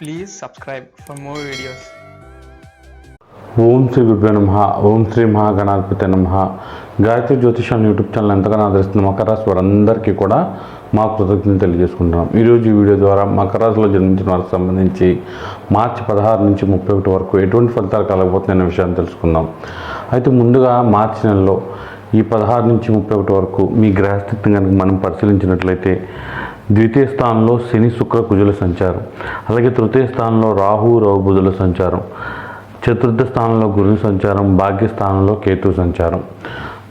Please subscribe for more videos ఓం శ్రీ గురుభ్యో నమ ఓం శ్రీ మహాగణాధిపతి నమ. గాయత్రి జ్యోతిషాన్ని యూట్యూబ్ ఛానల్ ఎంతగానో ఆదరిస్తున్న మకర రాశి వారందరికీ కూడా మా కృతజ్ఞతలు తెలియజేసుకుంటున్నాం. ఈరోజు ఈ వీడియో ద్వారా మకర రాశిలో జన్మించిన వారికి సంబంధించి మార్చి పదహారు నుంచి ముప్పై ఒకటి వరకు ఎటువంటి ఫలితాలు కలగబోతున్నాయనే విషయాన్ని తెలుసుకుందాం. అయితే ముందుగా మార్చి నెలలో ఈ పదహారు నుంచి ముప్పై ఒకటి వరకు మీ గ్రహస్థితిని కనుక మనం పరిశీలించినట్లయితే ద్వితీయ స్థానంలో శని శుక్ర కుజుల సంచారం. అలాగే తృతీయ స్థానంలో రాహు రవి బుధుల సంచారం. చతుర్థ స్థానంలో గురు సంచారం భాగ్యస్థానంలో కేతు సంచారం.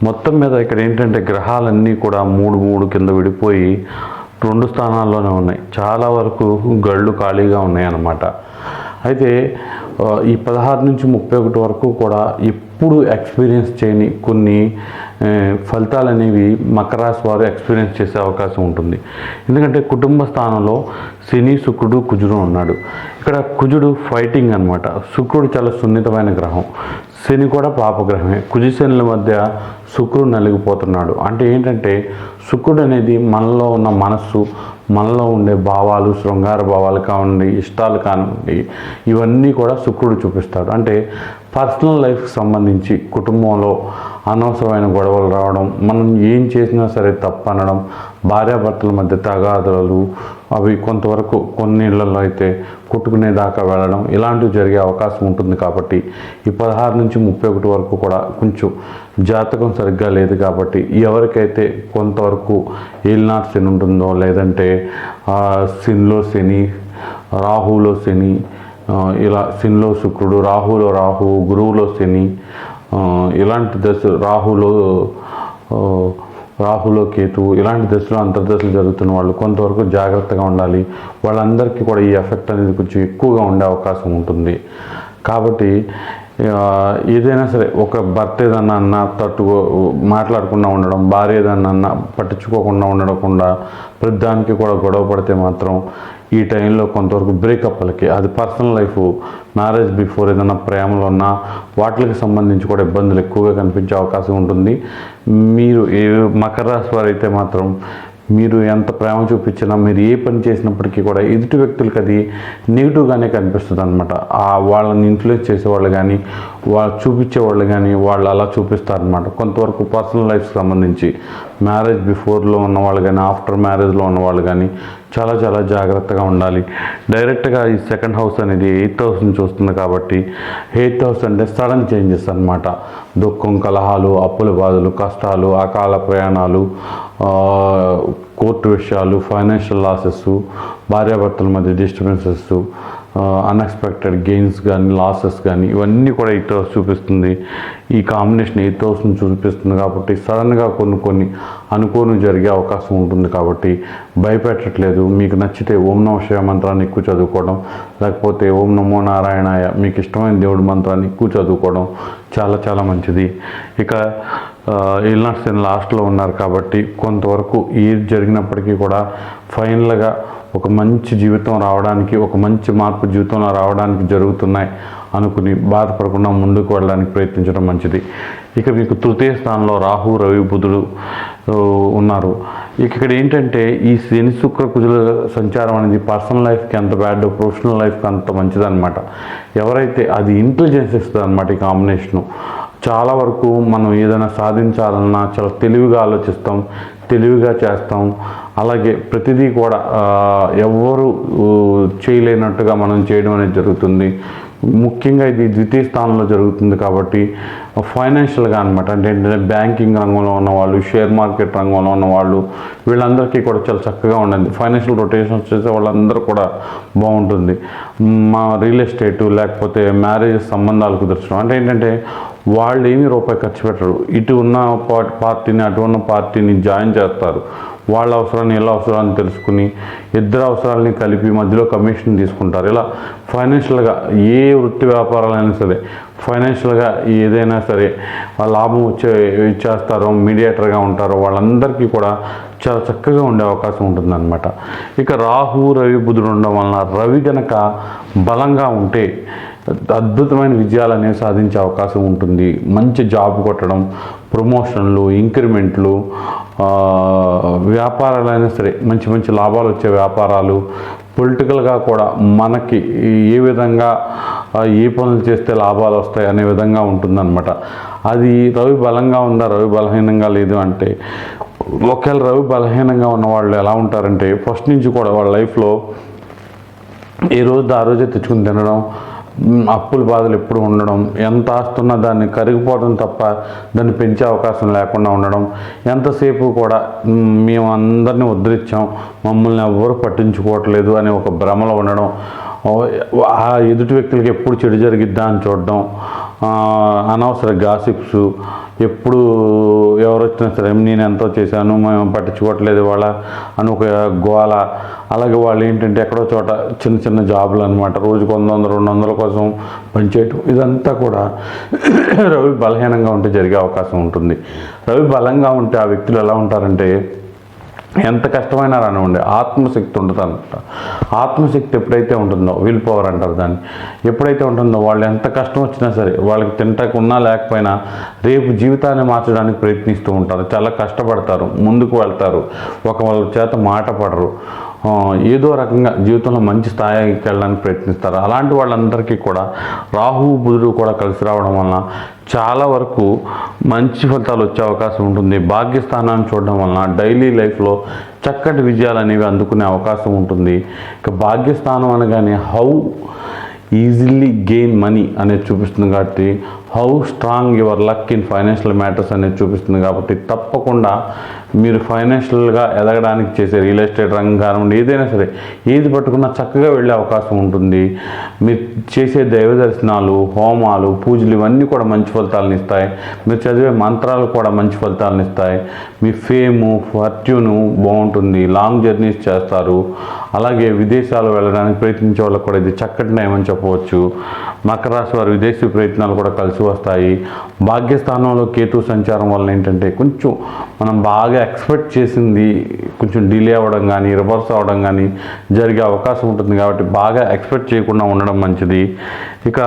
మొత్తం మీద ఇక్కడ ఏంటంటే గ్రహాలన్నీ కూడా మూడు మూడు కింద విడిపోయి రెండు స్థానాల్లోనే ఉన్నాయి. చాలా వరకు గళ్ళు ఖాళీగా ఉన్నాయి అన్నమాట అయితే ఈ పదహారు నుంచి ముప్పై ఒకటి వరకు కూడా ఎప్పుడు ఎక్స్పీరియన్స్ చేయని కొన్ని ఫలితాలు అనేవి మకర రాశి వారు ఎక్స్పీరియన్స్ చేసే అవకాశం ఉంటుంది. ఎందుకంటే కుటుంబ స్థానంలో శని శుక్రుడు కుజుడు ఉన్నాడు. ఇక్కడ కుజుడు ఫైటింగ్ అన్నమాట. శుక్రుడు చాలా సున్నితమైన గ్రహం. శని కూడా పాపగ్రహమే. కుజు శనుల మధ్య శుక్రుడు నలిగిపోతున్నాడు. అంటే ఏంటంటే శుక్రుడు అనేది మనలో ఉన్న మనస్సు మనలో ఉండే భావాలు శృంగార భావాలు కానివ్వండి ఇష్టాలు కానివ్వండి ఇవన్నీ కూడా శుక్రుడు చూపిస్తాడు. అంటే పర్సనల్ లైఫ్కి సంబంధించి కుటుంబంలో అనవసరమైన గొడవలు రావడం మనం ఏం చేసినా సరే తప్పు అనడం భార్యాభర్తల మధ్య తగాదులు అవి కొంతవరకు కొన్ని ఇళ్ళలో అయితే కొట్టుకునే దాకా వెళ్ళడం ఇలాంటివి జరిగే అవకాశం ఉంటుంది కాబట్టి ఈ పదహారు నుంచి ముప్పై ఒకటి వరకు కూడా కొంచెం జాతకం సరిగ్గా లేదు కాబట్టి ఎవరికైతే కొంతవరకు ఏలినాటి శని ఉంటుందో లేదంటే శనిలో శని రాహులో శని ఇలా శనిలో శుక్రుడు రాహులో రాహు గురువులో శని ఇలాంటి దశ రాహులో రాహులో కేతు ఇలాంటి దశలో అంతర్దశలు జరుగుతున్న వాళ్ళు కొంతవరకు జాగ్రత్తగా ఉండాలి. వాళ్ళందరికీ కూడా ఈ ఎఫెక్ట్ అనేది కొంచెం ఎక్కువగా ఉండే అవకాశం ఉంటుంది. కాబట్టి ఏదైనా సరే ఒక భర్త ఏదన్నా అన్నా తట్టుకో మాట్లాడకుండా ఉండడం భార్య ఏదన్నా అన్నా పట్టించుకోకుండా ఉండకుండా ప్రతిదానికి కూడా గొడవ పడితే మాత్రం ఈ టైంలో కొంతవరకు బ్రేకప్లకి అది పర్సనల్ లైఫ్ మ్యారేజ్ బిఫోర్ ఏదైనా ప్రేమలో ఉన్నా వాటికి సంబంధించి కూడా ఇబ్బందులు ఎక్కువగా కనిపించే అవకాశం ఉంటుంది. మీరు ఏ మకర రాశి వారైతే మాత్రం మీరు ఎంత ప్రేమ చూపించినా మీరు ఏ పని చేసినప్పటికీ కూడా ఎదుటి వ్యక్తులకి అది నెగిటివ్గానే కనిపిస్తుంది అనమాట ఆ వాళ్ళని ఇన్ఫ్లుయెన్స్ చేసేవాళ్ళు కానీ వాళ్ళు చూపించే వాళ్ళు కానీ వాళ్ళు అలా చూపిస్తారనమాట కొంతవరకు పర్సనల్ లైఫ్కి సంబంధించి. మ్యారేజ్ బిఫోర్లో ఉన్నవాళ్ళు కానీ ఆఫ్టర్ మ్యారేజ్లో ఉన్నవాళ్ళు కానీ చాలా చాలా జాగ్రత్తగా ఉండాలి. డైరెక్ట్గా ఈ సెకండ్ హౌస్ అనేది ఎయిత్ హౌస్ నుంచి వస్తుంది కాబట్టి ఎయిత్ హౌస్ అంటే సడన్ చేంజెస్ అనమాట దుఃఖం కలహాలు అప్పుల బాధలు కష్టాలు అకాల ప్రయాణాలు కోర్టు విషయాలు ఫైనాన్షియల్ లాసెస్ భార్యాభర్తల మధ్య డిస్టర్బెన్సెస్ అన్ఎక్స్పెక్టెడ్ గెయిన్స్ కానీ లాసెస్ కానీ ఇవన్నీ కూడా ఎయిత్ హౌస్ చూపిస్తుంది. ఈ కాంబినేషన్ ఎయిత్ హౌస్ని చూపిస్తుంది కాబట్టి సడన్గా కొన్ని కొన్ని అనుకోని జరిగే అవకాశం ఉంటుంది కాబట్టి భయపెట్టట్లేదు. మీకు నచ్చితే ఓం నమ శివ మంత్రాన్ని ఎక్కువ చదువుకోవడం లేకపోతే ఓం నమో నారాయణాయ మీకు ఇష్టమైన దేవుడి మంత్రాన్ని ఎక్కువ చదువుకోవడం చాలా చాలా మంచిది. ఇక ఇల్నాట్స్ లాస్ట్లో ఉన్నారు కాబట్టి కొంతవరకు ఏది జరిగినప్పటికీ కూడా ఫైనల్గా ఒక మంచి జీవితం రావడానికి ఒక మంచి మార్పు జీవితంలో రావడానికి జరుగుతున్నాయి అనుకుని బాధపడకుండా ముందుకు వెళ్ళడానికి ప్రయత్నించడం మంచిది. ఇక మీకు తృతీయ స్థానంలో రాహు రవి బుధుడు ఉన్నారు. ఇక ఇక్కడ ఏంటంటే ఈ శని శుక్ర కుజుల సంచారం అనేది పర్సనల్ లైఫ్కి ఎంత బ్యాడ్ ప్రొఫెషనల్ లైఫ్కి అంత మంచిదన్నమాట. ఎవరైతే అది ఇంటెలిజెన్స్ ఇస్తుంది అనమాట ఈ కాంబినేషను. చాలా వరకు మనం ఏదైనా సాధించాలన్నా చాలా తెలివిగా ఆలోచిస్తాం తెలివిగా చేస్తాం. అలాగే ప్రతిదీ కూడా ఎవ్వరు చేయలేనట్టుగా మనం చేయడం అనేది జరుగుతుంది. ముఖ్యంగా ఇది ద్వితీయ స్థానంలో జరుగుతుంది కాబట్టి ఫైనాన్షియల్గా అనమాట అంటే ఏంటంటే బ్యాంకింగ్ రంగంలో ఉన్న వాళ్ళు షేర్ మార్కెట్ రంగంలో ఉన్న వాళ్ళు వీళ్ళందరికీ కూడా చాలా చక్కగా ఉండండి. ఫైనాన్షియల్ రొటేషన్స్ చేసే వాళ్ళందరూ కూడా బాగుంటుంది. మా రియల్ ఎస్టేట్ లేకపోతే మ్యారేజ్ సంబంధాలు కుదర్చడం అంటే ఏంటంటే వాళ్ళు ఏమి రూపాయి ఖర్చు పెట్టరు. ఇటు ఉన్న పార్టీని అటు ఉన్న పార్టీని జాయిన్ చేస్తారు. వాళ్ళ అవసరాన్ని ఎలా అవసరాన్ని తెలుసుకుని ఇద్దరు అవసరాలని కలిపి మధ్యలో కమిషన్ తీసుకుంటారు. ఇలా ఫైనాన్షియల్గా ఏ వృత్తి వ్యాపారాలైనా సరే ఫైనాన్షియల్గా ఏదైనా సరే లాభం వచ్చే ఇచ్చేస్తారో మీడియేటర్గా ఉంటారో వాళ్ళందరికీ కూడా చాలా చక్కగా ఉండే అవకాశం ఉంటుందన్నమాట. ఇక రాహు రవి బుధుడు ఉండడం వలన రవి కనుక బలంగా ఉంటే అద్భుతమైన విజయాలు అనేవి సాధించే అవకాశం ఉంటుంది. మంచి జాబ్ కొట్టడం ప్రమోషన్లు ఇంక్రిమెంట్లు వ్యాపారాలైనా సరే మంచి మంచి లాభాలు వచ్చే వ్యాపారాలు పొలిటికల్గా కూడా మనకి ఏ విధంగా ఏ పనులు చేస్తే లాభాలు వస్తాయి అనే విధంగా ఉంటుందన్నమాట. అది రవి బలంగా ఉందా రవి బలహీనంగా లేదు అంటే ఒకవేళ రవి బలహీనంగా ఉన్న వాళ్ళు ఎలా ఉంటారంటే ఫస్ట్ నుంచి కూడా వాళ్ళ లైఫ్లో ఏ రోజు ఆ రోజే తెచ్చుకుని తినడం అప్పుల బాధలు ఎప్పుడు ఉండడం ఎంత ఆస్తున్నా దాన్ని కరిగిపోవడం తప్ప దాన్ని పెంచే అవకాశం లేకుండా ఉండడం ఎంతసేపు కూడా మేము అందరినీ ఉద్ధరించాం మమ్మల్ని ఎవ్వరు పట్టించుకోవట్లేదు అనే ఒక భ్రమలో ఉండడం ఆ ఎదుటి వ్యక్తులకి ఎప్పుడు చెడు జరిగిద్దా అని చూడడం అనవసర గాసిప్స్ ఎప్పుడు ఎవరు వచ్చినా సరే నేను ఎంతో చేశాను మేము పట్టించుకోవట్లేదు వాళ్ళ అని ఒక గోల. అలాగే వాళ్ళు ఏంటంటే ఎక్కడో చోట చిన్న చిన్న జాబులు అనమాట రోజుకు వంద వందలు రెండు వందల కోసం పనిచేయటం ఇదంతా కూడా రవి బలహీనంగా ఉంటే జరిగే అవకాశం ఉంటుంది. రవి బలంగా ఉంటే ఆ వ్యక్తులు ఎలా ఉంటారంటే ఎంత కష్టమైనా రానివ్వండి. ఆత్మశక్తి ఉంటుంది అంట. ఆత్మశక్తి ఎప్పుడైతే ఉంటుందో విల్ పవర్ అంటారు దాన్ని. ఎప్పుడైతే ఉంటుందో వాళ్ళు ఎంత కష్టం వచ్చినా సరే వాళ్ళకి తింటకున్నా లేకపోయినా రేపు జీవితాన్ని మార్చడానికి ప్రయత్నిస్తూ ఉంటారు. చాలా కష్టపడతారు ముందుకు వెళ్తారు. ఒక వాళ్ళ చేత మాట పడరు. ఏదో రకంగా జీవితంలో మంచి స్థాయికి వెళ్ళడానికి ప్రయత్నిస్తారు. అలాంటి వాళ్ళందరికీ కూడా రాహు బుధుడు కూడా కలిసి రావడం వలన చాలా వరకు మంచి ఫలితాలు వచ్చే అవకాశం ఉంటుంది. భాగ్యస్థానాన్ని చూడడం వలన డైలీ లైఫ్లో చక్కటి విజయాలు అనేవి అందుకునే అవకాశం ఉంటుంది. ఇక భాగ్యస్థానం అనగానే హౌ ఈజీలీ గెయిన్ మనీ అనేది చూపిస్తుంది కాబట్టి how strong your luck in financial matters అనేది చూపిస్తుంది కాబట్టి తప్పకుండా మీరు ఫైనాన్షియల్గా ఎదగడానికి చేసే రియల్ ఎస్టేట్ రంగం కానివ్వండి ఏదైనా సరే ఏది పట్టుకున్నా చక్కగా వెళ్ళే అవకాశం ఉంటుంది. మీరు చేసే దైవ దర్శనాలు హోమాలు పూజలు ఇవన్నీ కూడా మంచి ఫలితాలను ఇస్తాయి. మీరు చదివే మంత్రాలు కూడా మంచి ఫలితాలను ఇస్తాయి. మీ ఫేము ఫార్చ్యూను బాగుంటుంది. లాంగ్ జర్నీస్ చేస్తారు. అలాగే విదేశాలు వెళ్ళడానికి ప్రయత్నించే వాళ్ళకి కూడా ఇది చక్కటి నయమని చెప్పవచ్చు. మకర రాశి వారి విదేశీ ప్రయత్నాలు కూడా కలిసి వస్తాయి. భాగ్యస్థానంలో కేతు సంచారం వల్ల ఏంటంటే కొంచెం మనం బాగా ఎక్స్పెక్ట్ చేసింది కొంచెం డిలే అవ్వడం కానీ రివర్స్ అవ్వడం కానీ జరిగే అవకాశం ఉంటుంది కాబట్టి బాగా ఎక్స్పెక్ట్ చేయకుండా ఉండడం మంచిది. ఇక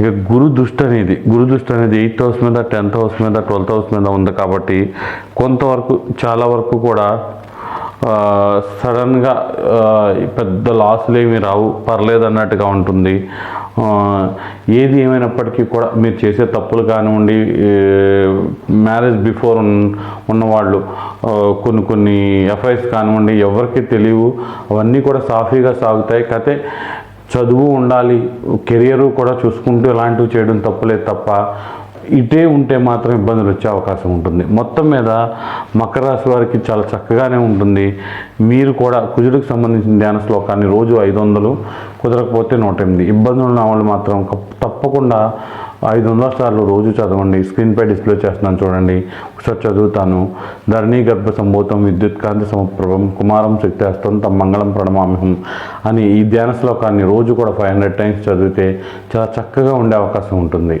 ఇక గురు దృష్టి అనేది గురు దృష్టి అనేది ఎయిత్ హౌస్ మీద టెన్త్ హౌస్ మీద ట్వెల్త్ హౌస్ మీద ఉంది కాబట్టి కొంతవరకు చాలా వరకు కూడా సడన్గా పెద్ద లాసులు ఏమి రావు పర్లేదు అన్నట్టుగా ఉంటుంది ఏది ఏమైనప్పటికీ కూడా మీరు చేసే తప్పులు కానివ్వండి మ్యారేజ్ బిఫోర్ ఉన్నవాళ్ళు కొన్ని కొన్ని ఎఫ్ఐస్ కానివ్వండి ఎవరికి తెలియవు అవన్నీ కూడా సాఫీగా సాగుతాయి. కతే చదువు ఉండాలి కెరియరు కూడా చూసుకుంటూ ఇలాంటివి చేయడం తప్పులేదు తప్ప ఇటే ఉంటే మాత్రం ఇబ్బందులు వచ్చే అవకాశం ఉంటుంది. మొత్తం మీద మకర రాశి వారికి చాలా చక్కగానే ఉంటుంది. మీరు కూడా కుజుడికి సంబంధించిన ధ్యాన శ్లోకాన్ని రోజు ఐదు వందలు కుదరకపోతే నూట ఎనిమిది. ఇబ్బందులు ఉన్న వాళ్ళు మాత్రం తప్పకుండా ఐదు వందల సార్లు రోజు చదవండి. స్క్రీన్పై డిస్ప్లే చేస్తున్నాను చూడండి. ఒకసారి చదువుతాను. ధరణి గర్భ సంభూతం విద్యుత్ కాంతి సమప్రభం కుమారం శక్తిహస్తం తమ మంగళం ప్రణమామిహం అని ఈ ధ్యాన శ్లోకాన్ని రోజు కూడా ఫైవ్ హండ్రెడ్ టైమ్స్ చదివితే చాలా చక్కగా ఉండే అవకాశం ఉంటుంది.